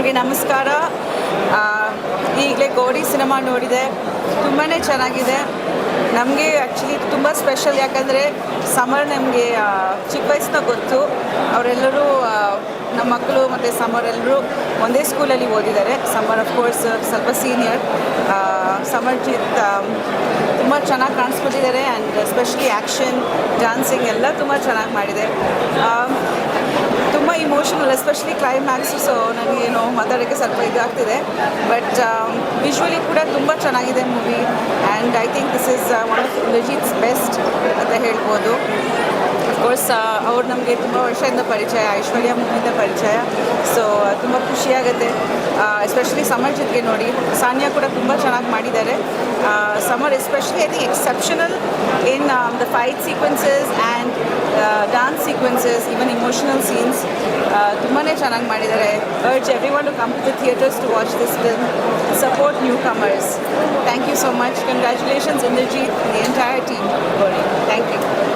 ಎಲ್ರಿಗೆ ನಮಸ್ಕಾರ. ಈಗಲೇ ಗೋಡಿ ಸಿನಿಮಾ ನೋಡಿದೆ. ತುಂಬಾ ಚೆನ್ನಾಗಿದೆ. ನಮಗೆ ಆ್ಯಕ್ಚುಲಿ ತುಂಬ ಸ್ಪೆಷಲ್ ಯಾಕಂದರೆ ಸಮರ್ ನಮಗೆ ಚಿಕ್ಕ ವಯಸ್ಸಿನ ಗೊತ್ತು. ಅವರೆಲ್ಲರೂ ನಮ್ಮ ಮಕ್ಕಳು ಮತ್ತು ಸಮರ್ ಎಲ್ಲರೂ ಒಂದೇ ಸ್ಕೂಲಲ್ಲಿ ಓದಿದ್ದಾರೆ. ಸಮರ್ ಆಫ್ ಕೋರ್ಸ್ ಸ್ವಲ್ಪ ಸೀನಿಯರ್ ಸಮರ್ ಚಿತ್ ತುಂಬ ಚೆನ್ನಾಗಿ ಕಾಣಿಸ್ಕೊತಿದ್ದಾರೆ ಆ್ಯಂಡ್ ಸ್ಪೆಷಲಿ ಆ್ಯಕ್ಷನ್ ಡ್ಯಾನ್ಸಿಂಗ್ ಎಲ್ಲ ತುಂಬ ಚೆನ್ನಾಗಿ ಮಾಡಿದೆ. ತುಂಬ ಇಮೋಷನಲ್ ಎಸ್ಪೆಷಲಿ ಕ್ಲೈಮ್ಯಾಕ್ಸ್ ಸೊ ನನಗೇನು ಮಾತಾಡೋಕ್ಕೆ ಸ್ವಲ್ಪ ಇದಾಗ್ತಿದೆ ಬಟ್ ವಿಶ್ವಲಿ ಕೂಡ ತುಂಬ ಚೆನ್ನಾಗಿದೆ movie and I think this is one of legits best ಅಂತ ಹೇಳ್ಬೋದು. ಅಫ್ಕೋರ್ಸ್ ಅವ್ರು ನಮಗೆ ತುಂಬ ವರ್ಷದಿಂದ ಪರಿಚಯ, ಐಶ್ವರ್ಯ ಮೂವಿಯಿಂದ ಪರಿಚಯ. ಸೊ ತುಂಬ ಖುಷಿಯಾಗುತ್ತೆ ಎಸ್ಪೆಷಲಿ ಸಮರ್ ಜೊತೆಗೆ ನೋಡಿ. ಸಾನಿಯಾ ಕೂಡ ತುಂಬ ಚೆನ್ನಾಗಿ ಮಾಡಿದ್ದಾರೆ. Samar especially I think exceptional in the fight sequences and dance sequences even emotional scenes ತುಂಬಾ ಚೆನ್ನಾಗಿ ಮಾಡಿದ್ದಾರೆ. Urge every one to come to the theatres to watch this film support newcomers thank you so much congratulations Indrajit the entire team